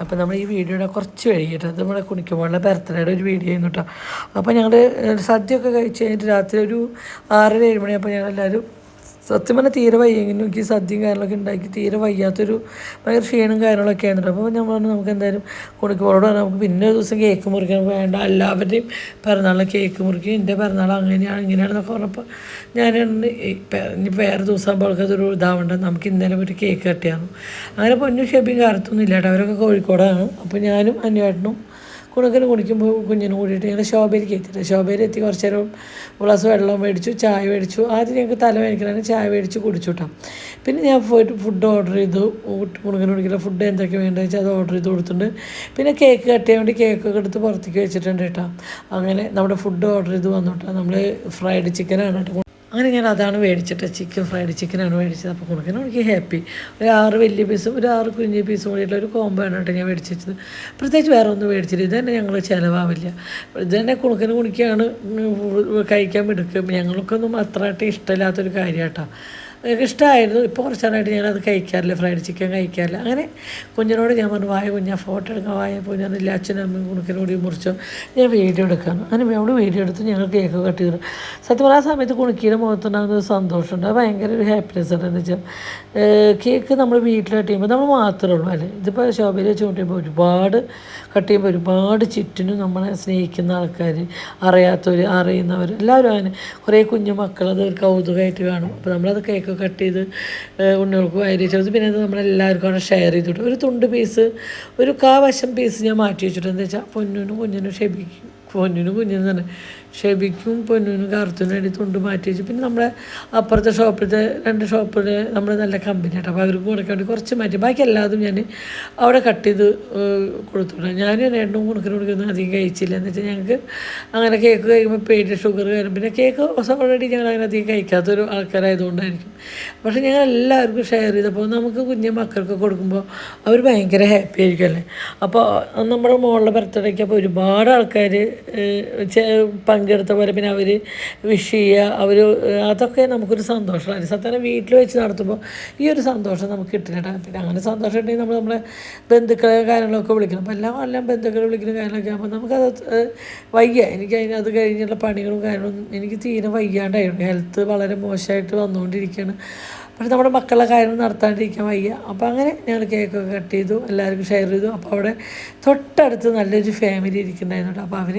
അപ്പോൾ നമ്മൾ ഈ വീഡിയോയുടെ കുറച്ച് വൈകിട്ട് നമ്മുടെ കുണിക്കുമ്പോഴുള്ള ബർത്ത്ഡേയുടെ ഒരു വീഡിയോ ആയിരുന്നു കേട്ടോ അപ്പോൾ ഞങ്ങൾ സദ്യയൊക്കെ കഴിച്ച് കഴിഞ്ഞിട്ട് രാത്രി ഒരു ആറര ഏഴ് മണിയപ്പോൾ ഞങ്ങളെല്ലാവരും സത്യം പറഞ്ഞാൽ തീരെ വയ്യെങ്കിലും എനിക്ക് സദ്യയും കാര്യങ്ങളൊക്കെ ഉണ്ടാക്കി തീരെ വയ്യാത്തൊരു ഭയങ്കര ക്ഷീണം കാര്യങ്ങളൊക്കെ ആയിരുന്നു. അപ്പോൾ ഞാൻ പറഞ്ഞു നമുക്ക് എന്തായാലും കുണിക്കുമ്പോഴോട് നമുക്ക് പിന്നെ ഒരു ദിവസം കേക്ക് മുറിക്കാൻ വേണ്ട. എല്ലാവരുടെയും പിറന്നാളിൽ കേക്ക് മുറിക്കും. എന്റെ പിറന്നാൾ അങ്ങനെയാണ് ഇങ്ങനെയാണെന്നൊക്കെ പറഞ്ഞപ്പോൾ ഞാൻ ഇനി വേറെ ദിവസം ആകുമ്പോൾ അതൊരു ഇതാവണ്ട. നമുക്ക് ഇന്നലെ പോയിട്ട് കേക്ക് കട്ടിയാണ് അങ്ങനെ പൊന്നും ഷെബിയും കാലത്തൊന്നും ഇല്ല കേട്ടോ അവരൊക്കെ കോഴിക്കോടാണ്. അപ്പോൾ ഞാനും അന്വേഷണം കുണുക്കന് കുടിക്കുമ്പോൾ കുഞ്ഞിന് കൂടിയിട്ട് ഞങ്ങൾ ശോഭയിലേക്ക് എത്തിയിട്ട് ശോഭയിൽ എത്തി കുറച്ച് നേരം ഗ്ലാസ് വെള്ളം മേടിച്ചു ചായ മേടിച്ചു. ആദ്യം ഞങ്ങൾക്ക് തല മേടിക്കലാണ് ചായ മേടിച്ച് കുടിച്ചു കേട്ടോ. പിന്നെ ഞാൻ പോയിട്ട് ഫുഡ് ഓർഡർ ചെയ്തു. കുണുക്കൽ കുടിക്കുന്ന ഫുഡ് എന്തൊക്കെ വേണ്ടതെന്ന് വെച്ചാൽ അത് ഓർഡർ ചെയ്ത് കൊടുത്തിട്ടുണ്ട്. പിന്നെ കേക്ക് കട്ട് ചെയ്യാൻ വേണ്ടി കേക്കൊക്കെ എടുത്ത് പുറത്തേക്ക് വെച്ചിട്ടുണ്ട് കേട്ടോ. അങ്ങനെ നമ്മുടെ ഫുഡ് ഓർഡർ ചെയ്ത് വന്നു കേട്ടോ. നമ്മൾ ഫ്രൈഡ് ചിക്കനാണ് കേട്ടോ. അങ്ങനെ ഞാൻ അതാണ് മേടിച്ചിട്ട് ചിക്കൻ ഫ്രൈഡ് ചിക്കനാണ് മേടിച്ചത്. അപ്പോൾ കൊടുക്കാൻ എനിക്ക് ഹാപ്പി ഒരു ആറ് വലിയ പീസും ഒരു ആറ് കുഞ്ഞു പീസും കൂടിയിട്ടുള്ള ഒരു കോംബോ ആണ് കേട്ടോ ഞാൻ മേടിച്ച് വെച്ചത് പ്രത്യേകിച്ച് വേറെ ഒന്നും മേടിച്ചില്ല. ഇത് തന്നെ ഞങ്ങൾ ചിലവാവില്ല. ഇത് തന്നെ കുണുക്കന് കുണിക്കാണ് കഴിക്കാൻ എടുക്കും ഞങ്ങൾക്കൊന്നും അത്രയായിട്ട് ഇഷ്ടമില്ലാത്തൊരു കാര്യം കേട്ടോ. എനിക്ക് ഇഷ്ടമായിരുന്നു ഇപ്പോൾ കുറച്ചാളായിട്ട് ഞാനത് കഴിക്കാറില്ല. ഫ്രൈഡ് ചിക്കൻ കഴിക്കാറില്ല. അങ്ങനെ കുഞ്ഞിനോട് ഞാൻ പറഞ്ഞു വായ കുഞ്ഞ ഫോട്ടോ എടുക്കാൻ വായ പോയി ഞാൻ ഇല്ല അച്ഛനും അമ്മയും കുണുക്കിനോട് മുറിച്ചോ. ഞാൻ വീഡിയോ എടുക്കാണ് അങ്ങനെ അവിടെ വീഡിയോ എടുത്ത് ഞങ്ങൾ കേക്ക് കട്ട് ചെയ്തു. സത്യം പറഞ്ഞാൽ ആ സമയത്ത് കുണുക്കിയുടെ മുഖത്തുണ്ടാകുന്ന ഒരു സന്തോഷമുണ്ട്. അത് ഭയങ്കര ഒരു ഹാപ്പിനെസ് ഉണ്ട് എന്ന് വെച്ചാൽ കേക്ക് നമ്മൾ വീട്ടിൽ കട്ട് ചെയ്യുമ്പോൾ നമ്മൾ മാത്രമേ ഉള്ളൂ. അല്ലേ? ഇതിപ്പോൾ ശോഭയിൽ വെച്ച് കൊണ്ടുപോകുമ്പോൾ ഒരുപാട് കട്ട് ചെയ്യുമ്പോൾ ഒരുപാട് ചുറ്റിനും നമ്മളെ സ്നേഹിക്കുന്ന ആൾക്കാർ അറിയാത്തവർ അറിയുന്നവർ എല്ലാവരും അങ്ങനെ. കുറേ കുഞ്ഞു മക്കളത് ഒരു കൗതുകമായിട്ട് കാണും. അപ്പോൾ നമ്മളത് കേക്ക് കട്ട് ചെയ്ത് ഉണ്ണികൾക്ക് വാരി ചേർത്ത് പിന്നെ അത് നമ്മളെല്ലാവർക്കും അവിടെ ഷെയർ ചെയ്തിട്ട് ഒരു തുണ്ട് പീസ് ഒരു കാവശം പീസ് ഞാൻ മാറ്റി വെച്ചിട്ടുണ്ട്. എന്താ വെച്ചാൽ പൊന്നിനും കുഞ്ഞിനും ക്ഷമിക്കും. പൊന്നിനും കുഞ്ഞു തന്നെ ഷെബിക്കും പൊന്നിനും കറുത്തിനും വേണ്ടി തുണ്ട് മാറ്റി വെച്ചു. പിന്നെ നമ്മുടെ അപ്പുറത്തെ ഷോപ്പിലത്തെ രണ്ട് ഷോപ്പിൽ നമ്മൾ നല്ല കമ്പനി ആട്ടോ അപ്പോൾ അവർക്ക് കൊടുക്കാൻ വേണ്ടി കുറച്ച് മാറ്റി. ബാക്കി എല്ലാതും ഞാൻ അവിടെ കട്ട് ചെയ്ത് കൊടുത്തു. ഞാൻ രണ്ടും കുണക്കിന് കൊടുക്കുന്ന അധികം കഴിച്ചില്ല. എന്ന് വെച്ചാൽ ഞങ്ങൾക്ക് അങ്ങനെ കേക്ക് കഴിക്കുമ്പോൾ പേര് ഷുഗർ കാര്യം പിന്നെ കേക്ക് ഓൾറെഡി ഞങ്ങൾ അങ്ങനെ അധികം കഴിക്കാത്തൊരു ആൾക്കാരായതുകൊണ്ടായിരിക്കും. പക്ഷേ ഞങ്ങൾ എല്ലാവർക്കും ഷെയർ ചെയ്തപ്പോൾ നമുക്ക് കുഞ്ഞു മക്കൾക്ക് കൊടുക്കുമ്പോൾ അവർ ഭയങ്കര ഹാപ്പി ആയിരിക്കും അല്ലേ? അപ്പോൾ നമ്മുടെ മോളുടെ ബർത്ത്ഡേക്ക് അപ്പോൾ ഒരുപാട് ആൾക്കാർ പങ്കെടുത്ത പോലെ പിന്നെ അവർ വിഷ് ചെയ്യുക അവർ അതൊക്കെ നമുക്കൊരു സന്തോഷമാണ് സത്യം വീട്ടിൽ വെച്ച് നടത്തുമ്പോൾ ഈ ഒരു സന്തോഷം നമുക്ക് കിട്ടില്ല പിന്നെ അങ്ങനെ സന്തോഷം ഉണ്ടെങ്കിൽ നമ്മൾ നമ്മളെ ബന്ധുക്കളെ കാര്യങ്ങളൊക്കെ വിളിക്കണം. അപ്പോൾ എല്ലാം എല്ലാം ബന്ധുക്കളെ വിളിക്കുന്ന കാര്യങ്ങളൊക്കെ ആകുമ്പോൾ നമുക്കത് വയ്യ. എനിക്ക് അതിന് അത് കഴിഞ്ഞുള്ള പണികളും കാര്യങ്ങളും എനിക്ക് തീരെ വയ്യാണ്ടായിരുന്നു ഹെൽത്ത് വളരെ മോശമായിട്ട് വന്നുകൊണ്ടിരിക്കുകയാണ്. പക്ഷെ നമ്മുടെ മക്കളുടെ കാര്യം നടത്താണ്ടിരിക്കാൻ വയ്യ. അപ്പോൾ അങ്ങനെ ഞങ്ങൾ കേക്കൊക്കെ കട്ട് ചെയ്തു എല്ലാവർക്കും ഷെയർ ചെയ്തു. അപ്പോൾ അവിടെ തൊട്ടടുത്ത് നല്ലൊരു ഫാമിലി ഇരിക്കുന്നുണ്ടായിരുന്നു അപ്പോൾ അവർ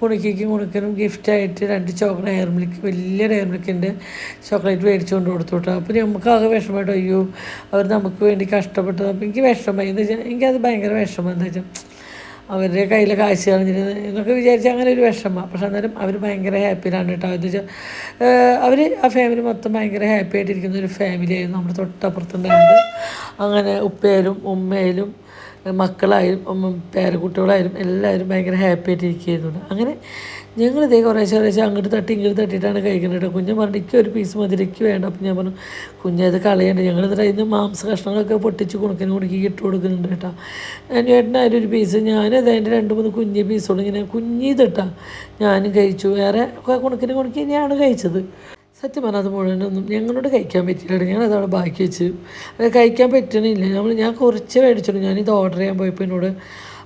കുണിക്കും കുണിക്കനും ഗിഫ്റ്റായിട്ട് രണ്ട് ചോക്ലേറ്റ് എയർ മിൽക്ക് വലിയ എയർ മിൽക്കിന്റെ ചോക്ലേറ്റ് മേടിച്ചുകൊണ്ട് കൊടുത്തു കേട്ടോ. അപ്പോൾ നമുക്ക് ആകെ വിഷമമായിട്ട് അയ്യോ അവർ നമുക്ക് വേണ്ടി കഷ്ടപ്പെട്ടത്. അപ്പോൾ എനിക്ക് വിഷമമായി. എന്ന് വെച്ചാൽ എനിക്കത് ഭയങ്കര വിഷമം. എന്താ വെച്ചാൽ അവരുടെ കയ്യിൽ കാശ് കളഞ്ഞിരുന്നു എന്നൊക്കെ വിചാരിച്ച് അങ്ങനെ ഒരു വിഷമം. പക്ഷെ അന്നേരം അവർ ഭയങ്കര ഹാപ്പിയിലാണ് കേട്ടോ. എന്ന് വെച്ചാൽ അവർ ആ ഫാമിലി മൊത്തം ഭയങ്കര ഹാപ്പി ആയിട്ടിരിക്കുന്ന ഒരു ഫാമിലിയായിരുന്നു നമ്മുടെ തൊട്ടപ്പുറത്തുണ്ടായിരുന്നത്. അങ്ങനെ ഉപ്പയിലും ഉമ്മയിലും മക്കളായാലും പേരക്കുട്ടികളായാലും എല്ലാവരും ഭയങ്കര ഹാപ്പി ആയിട്ട് ഇരിക്കുന്നുണ്ട് അങ്ങനെ ഞങ്ങൾ ഇതേ കുറേശ്ശെ കുറേശ്ശെ അങ്ങോട്ട് തട്ടി ഇങ്ങോട്ട് തട്ടിയിട്ടാണ് കഴിക്കുന്നത് കേട്ടോ. കുഞ്ഞ് പറഞ്ഞു എനിക്ക് ഒരു പീസ് മതി വേണ്ട. അപ്പം ഞാൻ പറഞ്ഞു കുഞ്ഞത് കളയണ്ട. ഞങ്ങൾ എന്നിട്ട് അതിന് മാംസ കഷ്ണങ്ങളൊക്കെ പൊട്ടിച്ച് കുണക്കിന് കുണുക്കി ഇട്ട് കൊടുക്കുന്നുണ്ട് കേട്ടോ. ഞാൻ ചേട്ടൻ ഒരു പീസ് ഞാനത് അതിന്റെ രണ്ട് മൂന്ന് കുഞ്ഞ് പീസുള്ളൂ ഇങ്ങനെ കുഞ്ഞിതിട്ടാ ഞാനും കഴിച്ചു. വേറെ കുണക്കിന് കുണക്കി ഞാനാണ് കഴിച്ചത്. സത്യം പറഞ്ഞാൽ അത് മുഴുവനൊന്നും ഞങ്ങളോട് കഴിക്കാൻ ഞാനത് അവിടെ ബാക്കി വെച്ച്. അത് കഴിക്കാൻ പറ്റണില്ല. നമ്മൾ ഞാൻ കുറച്ച് മേടിച്ചുള്ളൂ ഞാനിത് ഓർഡർ ചെയ്യാൻ പോയപ്പോൾ എന്നോട്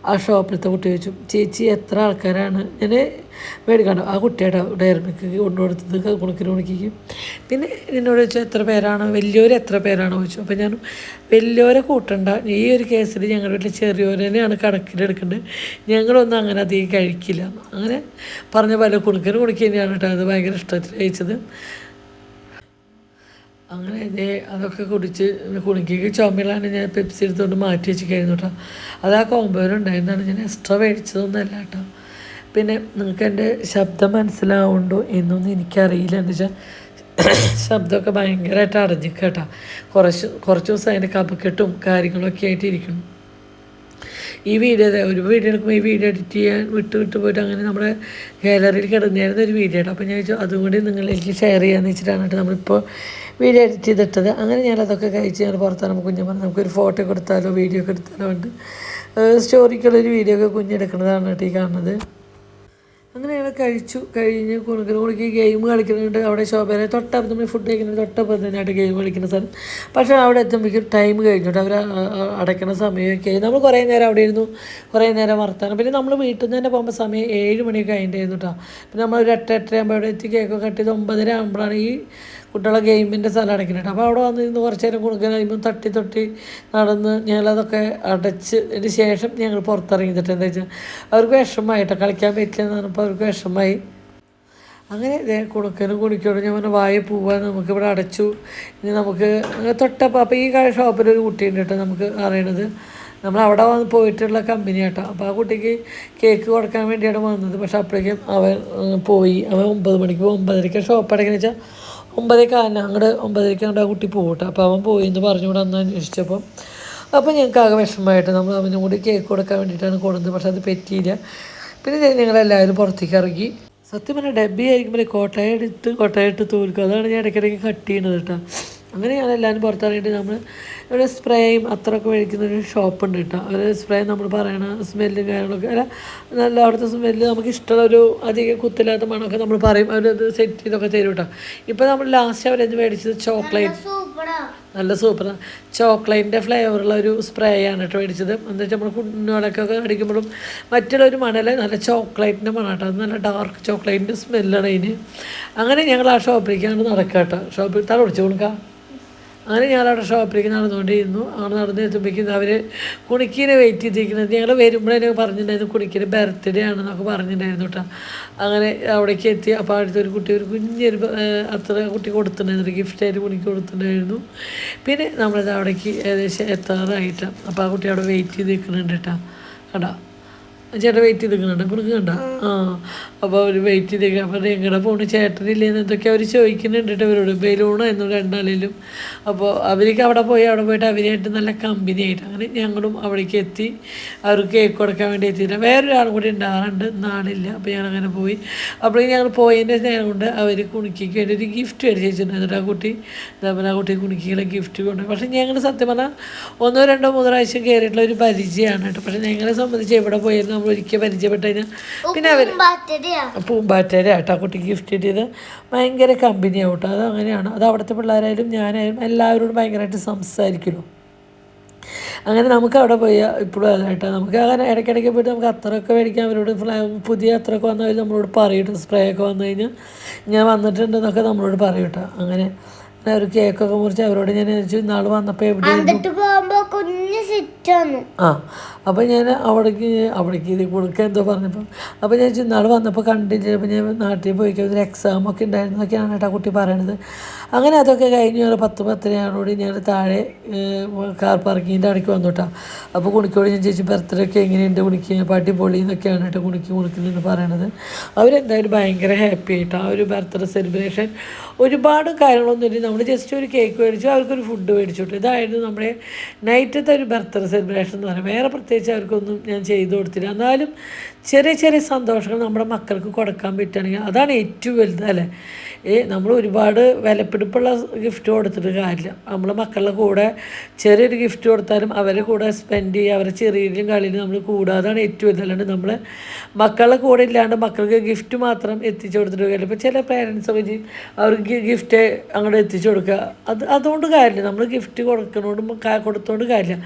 ആ ഷോപ്പിലത്തെ കുട്ടി ചോദിച്ചു ചേച്ചി എത്ര ആൾക്കാരാണ്? ഞാൻ മേടിക്കണ്ട ആ കുട്ടിയുടെ ഡയറിമിക്ക് കൊണ്ടു കൊടുത്തത് കുണക്കിന് കുണിക്ക് പിന്നെ എന്നോട് ചോദിച്ചു എത്ര പേരാണ്? വലിയവർ എത്ര പേരാണ്? ചോദിച്ചു. അപ്പോൾ ഞാൻ വലിയവരെ കൂട്ടണ്ട. ഈ ഒരു കേസിൽ ഞങ്ങളുടെ വീട്ടിൽ ചെറിയവരെന്നെയാണ് കണക്കിലെടുക്കേണ്ടത് ഞങ്ങളൊന്നും അങ്ങനെ അധികം കഴിക്കില്ല. അങ്ങനെ പറഞ്ഞ പോലെ കുണുക്കിന് കുണിക്ക് തന്നെയാണ് കേട്ടോ അത് ഭയങ്കര ഇഷ്ടത്തിൽ കഴിച്ചത്. അങ്ങനെ ഇതേ അതൊക്കെ കുടിച്ച് കുണിക്കേക്ക് ചുമയിലാണ് ഞാൻ പെപ്സി എടുത്തുകൊണ്ട് മാറ്റി വെച്ച് കഴിഞ്ഞു കേട്ടോ അത് ആ കോമ്പോയിലുണ്ടായിരുന്നാണ് ഞാൻ എക്സ്ട്രാ മേടിച്ചതൊന്നുമല്ല കേട്ടോ പിന്നെ നിങ്ങൾക്ക് എന്റെ ശബ്ദം മനസ്സിലാവുണ്ടോ എന്നൊന്നും എനിക്കറിയില്ല. എന്ന് വെച്ചാൽ ശബ്ദമൊക്കെ ഭയങ്കരമായിട്ട് അടഞ്ഞിക്കുക കേട്ടോ കുറച്ച് കുറച്ച് ദിവസം അതിന്റെ കപക്കെട്ടും കാര്യങ്ങളൊക്കെ ആയിട്ട് ഇരിക്കണം ഈ വീഡിയോ ഒരു വീഡിയോ എടുക്കുമ്പോൾ ഈ വീഡിയോ എഡിറ്റ് ചെയ്യാൻ വിട്ട് വിട്ട് പോയിട്ട് അങ്ങനെ നമ്മുടെ ഗാലറിയിൽ കിടന്നായിരുന്ന ഒരു വീഡിയോ ആണ്. അപ്പോൾ ഞാൻ ചോദിച്ചു അതുകൊണ്ട് നിങ്ങളിലേക്ക് ഷെയർ ചെയ്യാമെന്ന് വെച്ചിട്ടാണ് കേട്ടോ നമ്മളിപ്പോൾ വീഡിയോ എഡിറ്റ് ചെയ്തിട്ടത്. അങ്ങനെ ഞാൻ അതൊക്കെ കഴിച്ച് ഞാൻ പുറത്താണ്. കുഞ്ഞു പറഞ്ഞു നമുക്കൊരു ഫോട്ടോ കൊടുത്താലോ വീഡിയോ ഒക്കെ എടുത്താലോ ഉണ്ട് സ്റ്റോറിക്കുള്ളൊരു വീഡിയോ ഒക്കെ കുഞ്ഞെടുക്കുന്നതാണ് കേട്ടോ ഈ കാണുന്നത്. അങ്ങനെ ഞങ്ങൾ കഴിച്ചു കഴിഞ്ഞ് കുണുക്കിന് കുണിക്ക് ഗെയിം കളിക്കുന്നുണ്ട്. അവിടെ ശോഭന തൊട്ടപ്പുറത്ത് നമ്മൾ ഫുഡ് കഴിക്കുന്നത് തൊട്ടപ്പുറത്ത് തന്നെയായിട്ട് ഗെയിം കളിക്കുന്ന സ്ഥലം. പക്ഷേ അവിടെ എത്തുമ്പോഴേക്കും ടൈം കഴിഞ്ഞിട്ട് അവർ അടയ്ക്കുന്ന സമയമൊക്കെ ആയി. നമ്മൾ കുറേ നേരം അവിടെ ഇരുന്നു കുറേ നേരം വർത്താനം. പിന്നെ നമ്മൾ വീട്ടിൽ നിന്ന് തന്നെ പോകുമ്പോൾ സമയം ഏഴ് മണിയൊക്കെ കഴിഞ്ഞിട്ടായിരുന്നു കേട്ടോ പിന്നെ നമ്മൾ എട്ട് എട്ടര ആകുമ്പോൾ അവിടെ എത്തി കേക്കൊക്കെ കട്ട് ചെയ്ത് ഒമ്പതര ആകുമ്പോഴാണ് ഈ കുട്ടികളെ ഗെയിമിന്റെ സ്ഥലം അടയ്ക്കുന്നുണ്ട് അപ്പോൾ അവിടെ വന്ന് നിന്ന് കുറച്ച് നേരം കൊടുക്കാൻ കഴിയുമ്പോൾ തട്ടി തൊട്ടി നടന്ന് ഞങ്ങളതൊക്കെ അടച്ച് അതിന് ശേഷം ഞങ്ങൾ പുറത്തിറങ്ങിയിട്ട് എന്താ വെച്ചാൽ അവർക്ക് വിഷമമായിട്ടോ കളിക്കാൻ പറ്റില്ല എന്ന് പറഞ്ഞപ്പോൾ അവർക്ക് വിഷമമായി. അങ്ങനെ ഇതേ കുണുക്കനും കുണിക്കോടും ഞാൻ പറഞ്ഞു വായ പോവാൻ നമുക്കിവിടെ അടച്ചു. ഇനി നമുക്ക് തൊട്ടപ്പോൾ അപ്പോൾ ഈ ഷോപ്പിലൊരു കുട്ടിയുണ്ട് കേട്ടോ നമുക്ക് അറിയണത്. നമ്മൾ അവിടെ വന്ന് പോയിട്ടുള്ള കമ്പനി കേട്ടോ അപ്പോൾ ആ കുട്ടിക്ക് കേക്ക് കൊടുക്കാൻ വേണ്ടിയാണ് വന്നത്. പക്ഷെ അപ്പോഴേക്കും അവൻ പോയി. അവൻ ഒമ്പത് മണിക്ക് ഒമ്പതരയ്ക്ക് ഷോപ്പ് അടയ്ക്കുന്ന വെച്ചാൽ ഒമ്പതരയ്ക്ക് അങ്ങോട്ട് ഒമ്പതരയ്ക്ക് അങ്ങോട്ട് ആ കുട്ടി പോകട്ടെ അപ്പോൾ അവൻ പോയി എന്ന് പറഞ്ഞുകൂടെ അന്ന് അന്വേഷിച്ചപ്പം അപ്പോൾ ഞങ്ങൾക്ക് ആകെ വിഷമമായിട്ട് നമ്മൾ അവനും കൂടി കേക്ക് കൊടുക്കാൻ വേണ്ടിയിട്ടാണ് കൊടുത്തത് പക്ഷെ അത് പറ്റിയില്ല. പിന്നെ ഞങ്ങളെല്ലാവരും പുറത്തേക്ക് ഇറങ്ങി. സത്യം പറഞ്ഞാൽ ഡബ്ബി ആയിരിക്കുമ്പോൾ കോട്ടയം എടുത്ത് കോട്ടയം എടുത്ത് തോൽക്കും. അതാണ് ഞാൻ ഇടയ്ക്കിടയ്ക്ക് കട്ട് ചെയ്യുന്നത് കേട്ടോ. അങ്ങനെ ഞാൻ എല്ലാവരും പുറത്തിറങ്ങിയിട്ട് നമ്മൾ ഇവിടെ സ്പ്രേയും അത്രയൊക്കെ മേടിക്കുന്ന ഒരു ഷോപ്പ് ഉണ്ട് കേട്ടോ. ഒരു സ്പ്രേ നമ്മൾ പറയണ സ്മെല്ലും കാര്യങ്ങളൊക്കെ. അല്ല നല്ല അവിടുത്തെ സ്മെല്ല് നമുക്ക് ഇഷ്ടമുള്ള ഒരു അധികം കുത്തില്ലാത്ത മണമൊക്കെ നമ്മൾ പറയും. അവരത് സെറ്റ് ചെയ്തൊക്കെ തരും കേട്ടോ. ഇപ്പോൾ നമ്മൾ ലാസ്റ്റ് അവരെന്ത് മേടിച്ചത് ചോക്ലേറ്റ് നല്ല സൂപ്പറാണ് ചോക്ലേറ്റിന്റെ ഫ്ലേവറുള്ള ഒരു സ്പ്രേ ആണ് കേട്ടോ മേടിച്ചത്. എന്താ വെച്ചാൽ നമ്മൾ കുഞ്ഞുങ്ങളൊക്കെ അടിക്കുമ്പോഴും മറ്റുള്ളൊരു മണൽ നല്ല ചോക്ലേറ്റിന്റെ മണം കേട്ടോ. അത് നല്ല ഡാർക്ക് ചോക്ലേറ്റിന്റെ സ്മെല്ലാണ് അതിന്. അങ്ങനെ ഞങ്ങൾ ആ ഷോപ്പിലേക്കാണ് നടക്കുക കേട്ടോ. ഷോപ്പിൽ തല ഒടിച്ചു കൊടുക്കാം. അങ്ങനെ അവിടെ ഷോപ്പിലേക്ക് നടന്നുകൊണ്ടിരുന്നു അങ്ങനെ നടന്ന് എത്തുമ്പോഴേക്കും അവർ കുണിക്കീനെ വെയിറ്റ് ചെയ്തിരിക്കുന്നത്. ഞങ്ങൾ വരുമ്പോഴേ പറഞ്ഞിട്ടുണ്ടായിരുന്നു കുണിക്കിന് ബർത്ത്ഡേ ആണെന്നൊക്കെ പറഞ്ഞിട്ടുണ്ടായിരുന്നു കേട്ടോ അങ്ങനെ അവിടേക്ക് എത്തി. അപ്പോൾ അവിടുത്തെ ഒരു കുട്ടി ഒരു കുഞ്ഞൊരു അത്ര കുട്ടി കൊടുത്തിട്ടുണ്ടായിരുന്നു. ഗിഫ്റ്റായിട്ട് കുണിക്ക് കൊടുത്തിട്ടുണ്ടായിരുന്നു. പിന്നെ നമ്മളത് അവിടേക്ക് ഏകദേശം എത്താറായിട്ടാണ് അപ്പോൾ ആ കുട്ടി അവിടെ വെയിറ്റ് ചെയ്ത് നിൽക്കുന്നുണ്ട് കേട്ടോ കണ്ടാ. ചേട്ടൻ വെയിറ്റ് ചെയ്ത് നിൽക്കുന്നുണ്ട് കുണുക്ക് കണ്ട. ആ. അപ്പോൾ അവർ വെയിറ്റ് ചെയ്ത് അപ്പോൾ എങ്ങനെ പോണു? ചേട്ടനില്ലേന്ന് എന്തൊക്കെ അവർ ചോദിക്കുന്നുണ്ട് കേട്ടോ അവരോട് ബലൂണോ എന്നു രണ്ടാളിലും അപ്പോൾ അവർക്ക് അവിടെ പോയി അവിടെ പോയിട്ട് അവരായിട്ട് നല്ല കമ്പനി ആയിട്ട് അങ്ങനെ ഞങ്ങളും അവിടേക്ക് എത്തി. അവർക്ക് കേക്ക് കൊടുക്കാൻ വേണ്ടി എത്തിയില്ല. വേറൊരാളും കൂടി ഉണ്ടാകാറുണ്ട് നാളില്ല. അപ്പോൾ ഞങ്ങളങ്ങനെ പോയി. അപ്പോൾ ഞങ്ങൾ പോയതിന്റെ നേരം കൊണ്ട് അവർ കുണിക്കിക്ക് വേണ്ടി ഒരു ഗിഫ്റ്റ് മേടിച്ച് ചോദിച്ചിട്ടുണ്ട് ആ കുട്ടി. അതേപോലെ ആ കുട്ടി കുണിക്കുള്ള ഗിഫ്റ്റ് കൊണ്ട്. പക്ഷേ ഞങ്ങൾ സത്യം പറഞ്ഞാൽ ഒന്നോ രണ്ടോ മൂന്നോ പ്രാവശ്യം കയറിയിട്ടുള്ള ഒരു പരിചയമാണ് കേട്ടോ പക്ഷേ ഞങ്ങളെ സംബന്ധിച്ച് എവിടെ പോയാലും നമ്മൾ ഒരിക്കൽ പരിചയപ്പെട്ടതിന്. പിന്നെ അവർ പൂമ്പാറ്റേരെ ആട്ടോ ആ കുട്ടിക്ക് ഗിഫ്റ്റ് കിട്ടിയത്. ഭയങ്കര കമ്പനി ആവട്ടോ. അത് അങ്ങനെയാണ്. അത് അവിടുത്തെ പിള്ളേരായാലും ഞാനായാലും എല്ലാവരോടും ഭയങ്കരമായിട്ട് സംസാരിക്കുന്നു. അങ്ങനെ നമുക്ക് അവിടെ പോയി ഇപ്പോഴും അതായിട്ട് നമുക്ക് അങ്ങനെ ഇടയ്ക്കിടയ്ക്ക് പോയിട്ട് നമുക്ക് അത്രയൊക്കെ മേടിക്കാൻ അവരോട് ഫ്ലാ പുതിയ അത്രയൊക്കെ വന്നാൽ നമ്മളോട് പറയിട്ട് സ്പ്രേ ഒക്കെ വന്നു കഴിഞ്ഞാൽ ഞാൻ വന്നിട്ടുണ്ടെന്നൊക്കെ നമ്മളോട് പറയട്ടെ അങ്ങനെ ഒരു കേക്കൊക്കെ മുറിച്ച് അവരോട് ഞാൻ ചോദിച്ചു ഇന്നാൾ വന്നപ്പോൾ എവിടെ ആ അപ്പോൾ ഞാൻ അവിടേക്ക് അവിടേക്ക് ഇത് കൊടുക്കുക എന്തോ പറഞ്ഞപ്പോൾ അപ്പോൾ ഞാൻ ഇന്നാൾ വന്നപ്പോൾ കണ്ടിട്ട് അപ്പോൾ ഞാൻ നാട്ടിൽ പോയി ഒരു എക്സാം ഒക്കെ ഉണ്ടായിരുന്നൊക്കെയാണ് കേട്ടോ ആ കുട്ടി പറയണത്. അങ്ങനെ അതൊക്കെ കഴിഞ്ഞ് ഒരു പത്ത് പത്തരയോടുകൂടി ഞാൻ താഴെ കാർ പാർക്കിങ്ങിന്റെ അടയ്ക്ക് വന്നു കേട്ടോ അപ്പോൾ കുണിക്കോട് ഞാൻ ചേച്ചി ബർത്ത്ഡേ ഒക്കെ എങ്ങനെയുണ്ട് കുണിക്ക്? പാട്ടി പൊളി എന്നൊക്കെയാണ് കേട്ടോ കുണിക്ക് കുണിക്കുന്നുണ്ട് പറയണത്. അവരെന്തായാലും ഭയങ്കര ഹാപ്പി ആയിട്ട്. ആ ഒരു ബർത്ത്ഡേ സെലിബ്രേഷൻ ഒരുപാട് കാര്യങ്ങളൊന്നുമില്ല നമ്മൾ ജസ്റ്റ് ഒരു കേക്ക് മേടിച്ചു അവർക്കൊരു ഫുഡ് മേടിച്ചു കൊടുത്തു ഇതായിരുന്നു നമ്മുടെ നൈറ്റത്തെ ഒരു ബർത്ത്ഡേ സെലിബ്രേഷൻ എന്ന് പറയുന്നത്. വേറെ പ്രത്യേകിച്ച് അവർക്കൊന്നും ഞാൻ ചെയ്തു കൊടുത്തില്ല. എന്നാലും ചെറിയ ചെറിയ സന്തോഷങ്ങൾ നമ്മുടെ മക്കൾക്ക് കൊടുക്കാൻ പറ്റുകയാണെങ്കിൽ അതാണ് ഏറ്റവും വലുത് അല്ലേ? നമ്മൾ ഒരുപാട് വിലപിടിപ്പുള്ള ഗിഫ്റ്റ് കൊടുത്തിട്ട് കാര്യമില്ല. നമ്മൾ മക്കളുടെ കൂടെ ചെറിയൊരു ഗിഫ്റ്റ് കൊടുത്താലും അവരെ കൂടെ സ്പെൻഡ് ചെയ്യുക അവരെ ചെറിയ കളിയിലും നമ്മൾ കൂടാതാണ് ഏറ്റവും ഇതല്ലാണ്ട് നമ്മൾ മക്കളുടെ കൂടെ ഇല്ലാണ്ട് മക്കൾക്ക് ഗിഫ്റ്റ് മാത്രം എത്തിച്ചു കൊടുത്തിട്ട് കാര്യമില്ല. ഇപ്പോൾ ചില പേരൻസ് ഒക്കെ അവർക്ക് ഗിഫ്റ്റ് അങ്ങോട്ട് എത്തിച്ചു കൊടുക്കുക. അത് അതുകൊണ്ട് കാര്യമില്ല. നമ്മൾ ഗിഫ്റ്റ് കൊടുക്കണോണ്ട് കാ- കൊടുത്തോണ്ട് കാര്യമില്ല.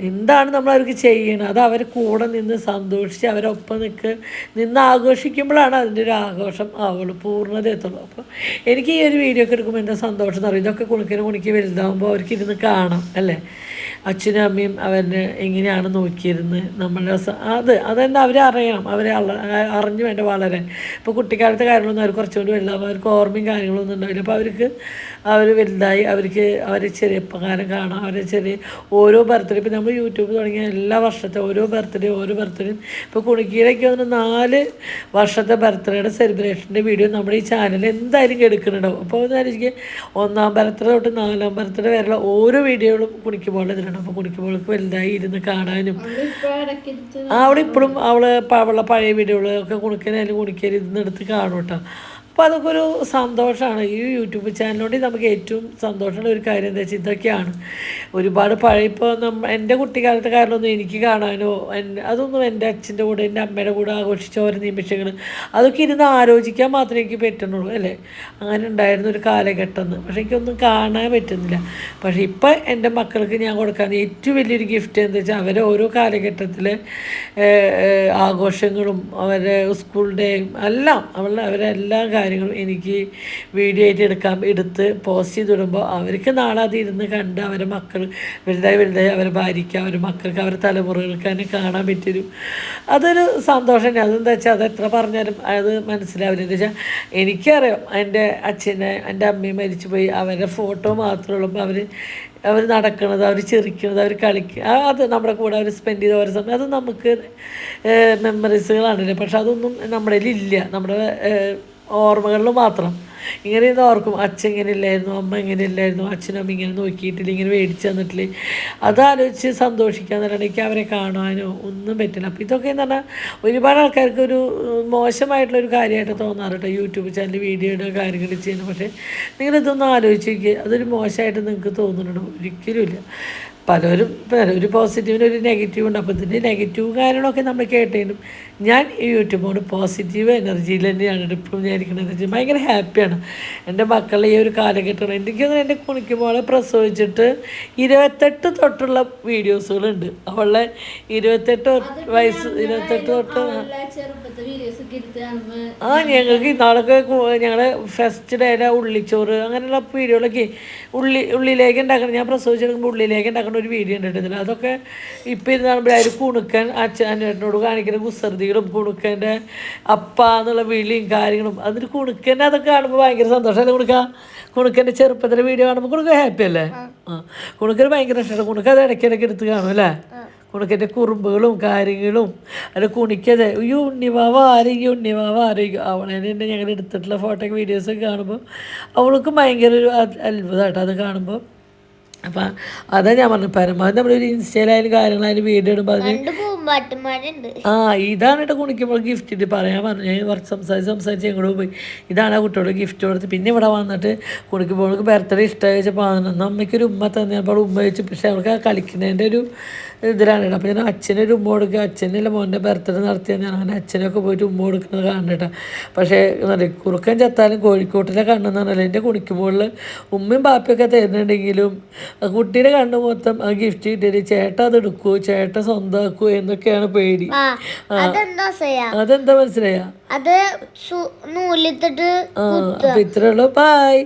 എന്താണ് നമ്മൾ അവർക്ക് ചെയ്യണത്? അത് അവരെ കൂടെ നിന്ന് സന്തോഷിച്ച് അവരൊപ്പം നിൽക്കുക നിന്ന് ആഘോഷിക്കുമ്പോഴാണ് അതിന്റെ ഒരു ആഘോഷം ആവുള്ളൂ. പൂർണത എത്തുള്ളൂ അപ്പോൾ എനിക്ക് ഈ ഒരു വീഡിയോ ഒക്കെ എടുക്കുമ്പോൾ എന്താ സന്തോഷം എന്ന് ഇതൊക്കെ കുണിക്കിന് കുണിക്ക് വലുതാകുമ്പോൾ അവർക്ക് ഇരുന്ന് കാണാം അല്ലേ? അച്ഛനും അമ്മയും അവരെ എങ്ങനെയാണ് നോക്കിയിരുന്നത് നമ്മളുടെ അത് അതെന്താ അവരെ അറിയണം അവരെ അറിഞ്ഞു വേണ്ട വളരാൻ ഇപ്പോൾ കുട്ടിക്കാലത്തെ കാര്യങ്ങളൊന്നും അവർ കുറച്ചുകൂടി വലുതാകുമ്പോൾ അവർക്ക് ഓർമ്മയും കാര്യങ്ങളൊന്നും ഉണ്ടാവില്ല. അപ്പോൾ അവർക്ക് അവർ വലുതായി അവർക്ക് അവരെ ചെറിയ ഉപകാരം കാണാം അവരെ ചെറിയ ഓരോ ബർത്ത്ഡേ ഇപ്പോൾ നമ്മൾ യൂട്യൂബ് തുടങ്ങിയ എല്ലാ വർഷത്തെ ഓരോ ബർത്ത്ഡേ ഓരോ ബർത്ത്ഡേയും ഇപ്പോൾ കുണിക്കീടയ്ക്ക് വന്ന് നാല് വർഷത്തെ ബർത്ത്ഡേയുടെ സെലിബ്രേഷന്റെ വീഡിയോ നമ്മുടെ ഈ ചാനൽ എന്തായാലും എടുക്കുന്നുണ്ടാവും അപ്പോൾ അതായിരിക്കും ഒന്നാം ബർത്ത്ഡേ തൊട്ട് നാലാം ബർത്ത്ഡേ വരെയുള്ള ഓരോ വീഡിയോകളും കുണിക്കുമ്പോൾ ഇതിലുണ്ട്. അപ്പോൾ കുണിക്കുമ്പോൾക്ക് വലുതായി ഇരുന്ന് കാണാനും. അവിടെ ഇപ്പോഴും അവൾ പ- അവളുടെ പഴയ വീഡിയോകളൊക്കെ കുണിക്കനായാലും കുണിക്കൽ ഇരുന്നെടുത്ത് കാണും കേട്ടോ അപ്പോൾ അതൊക്കെ ഒരു സന്തോഷമാണ് ഈ യൂട്യൂബ് ചാനലിലൂടെ നമുക്ക് ഏറ്റവും സന്തോഷമുള്ള ഒരു കാര്യം എന്താ വെച്ചാൽ ഇതൊക്കെയാണ്. ഒരുപാട് പഴയ ഇപ്പോൾ നമ്മ എന്റെ കുട്ടിക്കാലത്തെ കാരണമൊന്നും എനിക്ക് കാണാനോ അതൊന്നും എന്റെ അച്ഛന്റെ കൂടെ എന്റെ അമ്മയുടെ കൂടെ ആഘോഷിച്ച ഓരോ നിമിഷങ്ങൾ അതൊക്കെ ഇരുന്ന് ആലോചിക്കാൻ മാത്രമേ എനിക്ക് പറ്റുന്നുള്ളൂ അല്ലേ? അങ്ങനെ ഉണ്ടായിരുന്ന ഒരു കാലഘട്ടം പക്ഷേ എനിക്കൊന്നും കാണാൻ പറ്റുന്നില്ല. പക്ഷേ ഇപ്പം എന്റെ മക്കൾക്ക് ഞാൻ കൊടുക്കാൻ ഏറ്റവും വലിയൊരു ഗിഫ്റ്റ് എന്താ വെച്ചാൽ അവരെ ഓരോ കാലഘട്ടത്തിലെ ആഘോഷങ്ങളും അവരെ സ്കൂൾ ഡേയും എല്ലാം അവളുടെ അവരെല്ലാം കാര്യങ്ങളും എനിക്ക് വീഡിയോ ആയിട്ട് എടുക്കാം എടുത്ത് പോസ്റ്റ് ചെയ്ത് വിടുമ്പോൾ അവർക്ക് നാളെ അത് ഇരുന്ന് കണ്ട് അവരെ മക്കൾ വലുതായി വലുതായി അവരെ ഭാര്യയ്ക്ക് അവരുടെ മക്കൾക്ക് അവരെ തലമുറകൾക്ക് തന്നെ കാണാൻ പറ്റും അതൊരു സന്തോഷം തന്നെ അതെന്താ വെച്ചാൽ അത് എത്ര പറഞ്ഞാലും അത് മനസ്സിലാവില്ല. എന്താ വെച്ചാൽ എനിക്കറിയാം എന്റെ അച്ഛനെ എന്റെ അമ്മയും മരിച്ചു പോയി അവരുടെ ഫോട്ടോ മാത്രമേ ഉള്ളൂ. അവർ അവർ നടക്കുന്നത് അവർ ചിരിക്കുന്നത് അവർ കളിക്കുക അത് നമ്മുടെ കൂടെ അവർ സ്പെൻഡ് ചെയ്ത ഓരോ സമയം അത് നമുക്ക് മെമ്മറീസുകളാണല്ലോ പക്ഷെ അതൊന്നും നമ്മുടെ ഇല്ല. നമ്മുടെ ഓർമ്മകളിൽ മാത്രം. ഇങ്ങനെ ഇത് ഓർക്കും അച്ഛൻ ഇങ്ങനെ ഇല്ലായിരുന്നു അമ്മ ഇങ്ങനെ ഇല്ലായിരുന്നു അച്ഛനും അമ്മ ഇങ്ങനെ നോക്കിയിട്ടില്ല ഇങ്ങനെ മേടിച്ച് തന്നിട്ടില്ല. അതാലോചിച്ച് സന്തോഷിക്കാൻ പറഞ്ഞാൽ എനിക്ക് അവരെ കാണാനോ ഒന്നും പറ്റില്ല. അപ്പോൾ ഇതൊക്കെ എന്ന് പറഞ്ഞാൽ ഒരുപാട് ആൾക്കാർക്ക് ഒരു മോശമായിട്ടുള്ളൊരു കാര്യമായിട്ട് തോന്നാറുണ്ട് യൂട്യൂബ് ചാനൽ വീഡിയോ ഇടുക കാര്യങ്ങൾ ചെയ്യുന്നത് പക്ഷേ നിങ്ങളിതൊന്നും ആലോചിച്ച് നോക്കിയേ അതൊരു മോശമായിട്ട് നിങ്ങൾക്ക് തോന്നുന്നുണ്ടോ? ഒരിക്കലുമില്ല പലരും ഒരു പോസിറ്റീവിന് ഒരു നെഗറ്റീവ് ഉണ്ട്. അപ്പോൾ ഇതിന്റെ നെഗറ്റീവ് കാര്യങ്ങളൊക്കെ നമ്മൾ കേട്ടേനും. ഞാൻ ഈ യൂട്യൂബോട് പോസിറ്റീവ് എനർജിയിൽ തന്നെയാണ് ഇപ്പം ഞാൻ ഇരിക്കുന്നത് ഭയങ്കര ഹാപ്പിയാണ് എന്റെ മക്കളെ ഈ ഒരു കാലഘട്ടമാണ് എനിക്കൊന്നും എന്റെ കുണിക്കുമ്പോളെ പ്രസവിച്ചിട്ട് ഇരുപത്തെട്ട് തൊട്ടുള്ള വീഡിയോസുകളുണ്ട്. അവളെ ഇരുപത്തെട്ട് തൊട്ട് വയസ്സ് ഇരുപത്തെട്ട് തൊട്ട് ആ ഞങ്ങൾക്ക് ഇന്നാളൊക്കെ ഞങ്ങളെ ഫസ്റ്റ് ഡേയുടെ ഉള്ളിച്ചോറ് അങ്ങനെയുള്ള വീഡിയോകളൊക്കെ ഉള്ളി ഉള്ളിലേക്ക് ഉണ്ടാക്കണം. ഞാൻ പ്രസവിച്ചെടുക്കുമ്പോൾ ഉള്ളിലേക്ക് ഉണ്ടാക്കുന്ന ഒരു വീഡിയോ ഉണ്ട് ഇതിൽ അതൊക്കെ ഇപ്പം ഇരുന്ന് കാണുമ്പോൾ അതിൽ കുണുക്കൻ അച്ഛൻ കാണിക്കുന്ന കുസൃതികളും കുണുക്കന്റെ അപ്പ എന്നുള്ള വിളിയും കാര്യങ്ങളും അതിന് കുണുക്കന്റെ അതൊക്കെ കാണുമ്പോൾ ഭയങ്കര സന്തോഷമല്ലേ കുണുക്ക? കുണുക്കന്റെ ചെറുപ്പത്തിലെ വീഡിയോ കാണുമ്പോൾ കുണുക്ക ഹാപ്പി അല്ലേ? ആ. കുണുക്കന് ഭയങ്കര ഇഷ്ടമാണ്. കുണുക്ക അത് ഇടയ്ക്കിടയ്ക്ക് എടുത്ത് കാണും അല്ലേ? കുണുക്കന്റെ കുറുമ്പുകളും കാര്യങ്ങളും അത് കുണിക്കത്. അയ്യോ ഉണ്ണിവാവ ആരെങ്കിലും ഉണ്ണിവാവ ആരെങ്കിലും അവളെ തന്നെ ഞങ്ങൾ എടുത്തിട്ടുള്ള ഫോട്ടോ വീഡിയോസൊക്കെ കാണുമ്പോൾ അവൾക്ക് ഭയങ്കര ഒരു അത് അത്ഭുതമാട്ടോ അത് കാണുമ്പോൾ അപ്പം അതാ ഞാൻ പറഞ്ഞു പരമാവധി നമ്മളൊരു ഇൻസ്റ്റയിലായാലും കാര്യങ്ങളായാലും വീഡിയോ ഇടുമ്പോൾ അതിന് ആ ഇതാണ് കേട്ടോ കുണിക്കുമ്പോൾ ഗിഫ്റ്റ് ഇത് പറയാൻ പറഞ്ഞു. ഞാൻ കുറച്ച് സംസാരിച്ച് സംസാരിച്ച് എങ്ങോട്ട് പോയി. ഇതാണ് ആ കുട്ടിയോട് ഗിഫ്റ്റ് കൊടുത്ത്. പിന്നെ ഇവിടെ വന്നിട്ട് കുണിക്കുമ്പോൾ ബർത്ത്ഡേ ഇഷ്ടമായി വെച്ചപ്പോൾ അന്ന് അമ്മയ്ക്കൊരു ഉമ്മ തന്നെ. അപ്പോൾ ഉമ്മ വെച്ച് പക്ഷേ അവൾക്ക് ആ കളിക്കുന്നതിന്റെ ഒരു ഇതിലാണ് അപ്പോൾ ഞാൻ അച്ഛനൊരു ഉമ്മ കൊടുക്കുക. അച്ഛനല്ല മോന്റെ ബർത്ത്ഡേ നടത്തിയാൽ ഞാൻ അങ്ങനെ അച്ഛനൊക്കെ പോയിട്ട് ഉമ്മ കൊടുക്കുന്നത് കാണണ്ട പക്ഷേ കുറുക്കൻ ചത്താലും കോഴിക്കോട്ടിലെ കണ്ണെന്ന് പറഞ്ഞാൽ എന്റെ കുണിക്കുമ്പോൾ ഉമ്മയും ബാപ്പയൊക്കെ തരുന്നുണ്ടെങ്കിലും ആ കുട്ടിയുടെ കണ്ണ് മൊത്തം ആ ഗിഫ്റ്റ് കിട്ടിയിട്ട് ചേട്ട അത് എടുക്കുമോ ചേട്ട സ്വന്തമാക്കുമോ എന്നൊക്കെയാണ് പേടി. അതെന്താ മനസ്സിലായ? അത് നൂലിത്തിട്ട് അപ്പൊ ഇത്രേ ഉള്ളൂ. ബായ്